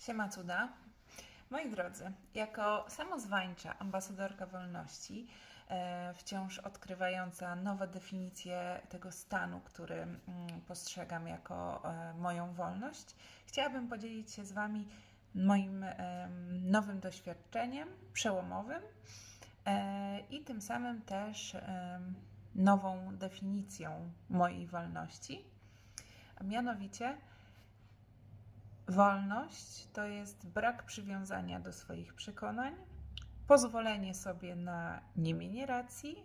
Siema cuda. Moi drodzy, jako samozwańcza ambasadorka wolności, e, wciąż odkrywająca nowe definicje tego stanu, który mm, postrzegam jako e, moją wolność, chciałabym podzielić się z Wami moim nowym doświadczeniem przełomowym e, i tym samym też nową definicją mojej wolności. A mianowicie, Wolność to jest brak przywiązania do swoich przekonań, pozwolenie sobie na niemienie racji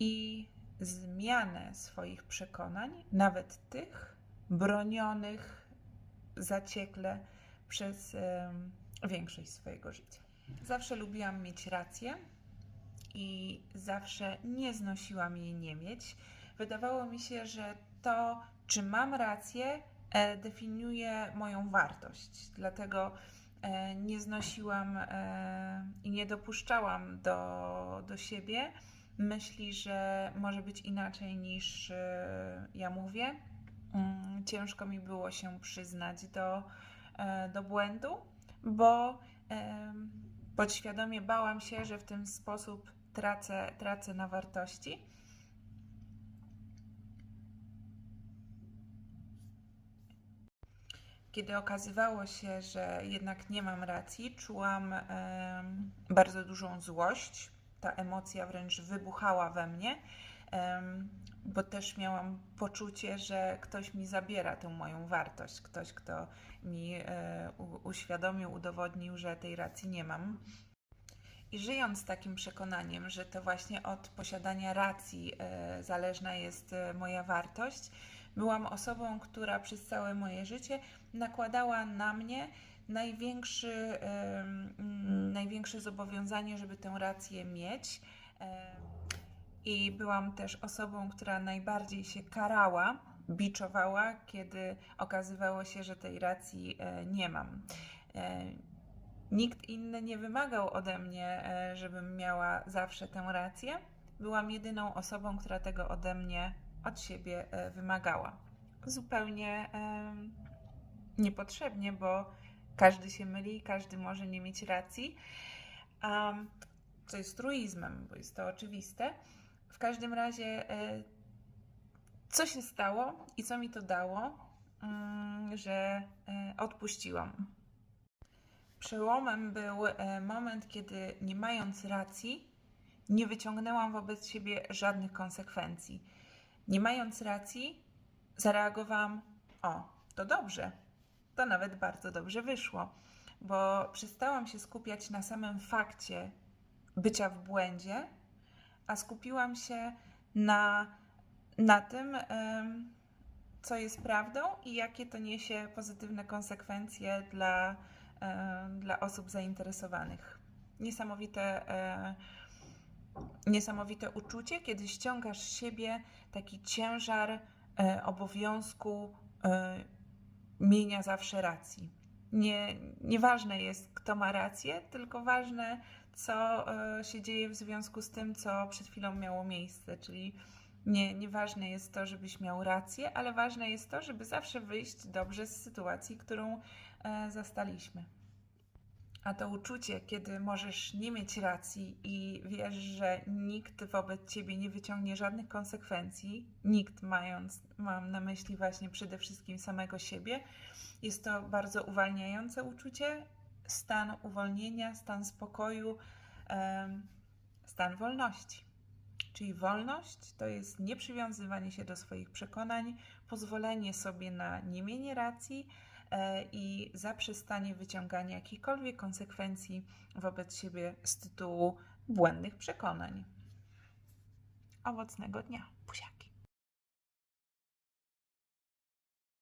i zmianę swoich przekonań, nawet tych bronionych zaciekle przez em, większość swojego życia. Zawsze lubiłam mieć rację i zawsze nie znosiłam jej nie mieć. Wydawało mi się, że to, czy mam rację, definiuje moją wartość. Dlatego e, nie znosiłam e, i nie dopuszczałam do, do siebie myśli, że może być inaczej niż e, ja mówię. Mm, Ciężko mi było się przyznać do, e, do błędu, bo podświadomie bałam się, że w ten sposób tracę, tracę na wartości. Kiedy okazywało się, że jednak nie mam racji, czułam em, bardzo dużą złość. Ta emocja wręcz wybuchała we mnie, em, bo też miałam poczucie, że ktoś mi zabiera tę moją wartość. Ktoś, kto mi e, u- uświadomił, udowodnił, że tej racji nie mam. I żyjąc takim przekonaniem, że to właśnie od posiadania racji e, zależna jest e, moja wartość, byłam osobą, która przez całe moje życie nakładała na mnie największy, mm, największe zobowiązanie, żeby tę rację mieć. I byłam też osobą, która najbardziej się karała, biczowała, kiedy okazywało się, że tej racji e, nie mam. E, Nikt inny nie wymagał ode mnie, e, żebym miała zawsze tę rację. Byłam jedyną osobą, która tego ode mnie, od siebie e, wymagała. Zupełnie em, niepotrzebnie, bo każdy się myli, każdy może nie mieć racji. Co jest truizmem, bo jest to oczywiste. W każdym razie, e, co się stało i co mi to dało, mm, że e, odpuściłam. Przełomem był e, moment, kiedy nie mając racji, nie wyciągnęłam wobec siebie żadnych konsekwencji. Nie mając racji, zareagowałam: O, to dobrze, to nawet bardzo dobrze wyszło, bo przestałam się skupiać na samym fakcie bycia w błędzie, a skupiłam się na, na tym, co jest prawdą i jakie to niesie pozytywne konsekwencje dla, dla osób zainteresowanych. Niesamowite, e, niesamowite uczucie, kiedy ściągasz z siebie taki ciężar e, obowiązku e, mienia zawsze racji. Nie, nieważne jest, kto ma rację, tylko ważne, co e, się dzieje w związku z tym, co przed chwilą miało miejsce. Czyli nie, nieważne jest to, żebyś miał rację, ale ważne jest to, żeby zawsze wyjść dobrze z sytuacji, którą zastaliśmy. A to uczucie, kiedy możesz nie mieć racji i wiesz, że nikt wobec ciebie nie wyciągnie żadnych konsekwencji, nikt mając, mam na myśli właśnie przede wszystkim samego siebie, jest to bardzo uwalniające uczucie, stan uwolnienia, stan spokoju, stan wolności. Czyli wolność to jest nieprzywiązywanie się do swoich przekonań, pozwolenie sobie na nie mienie racji i zaprzestanie wyciągania jakichkolwiek konsekwencji wobec siebie z tytułu błędnych przekonań. Owocnego dnia. Buziaki.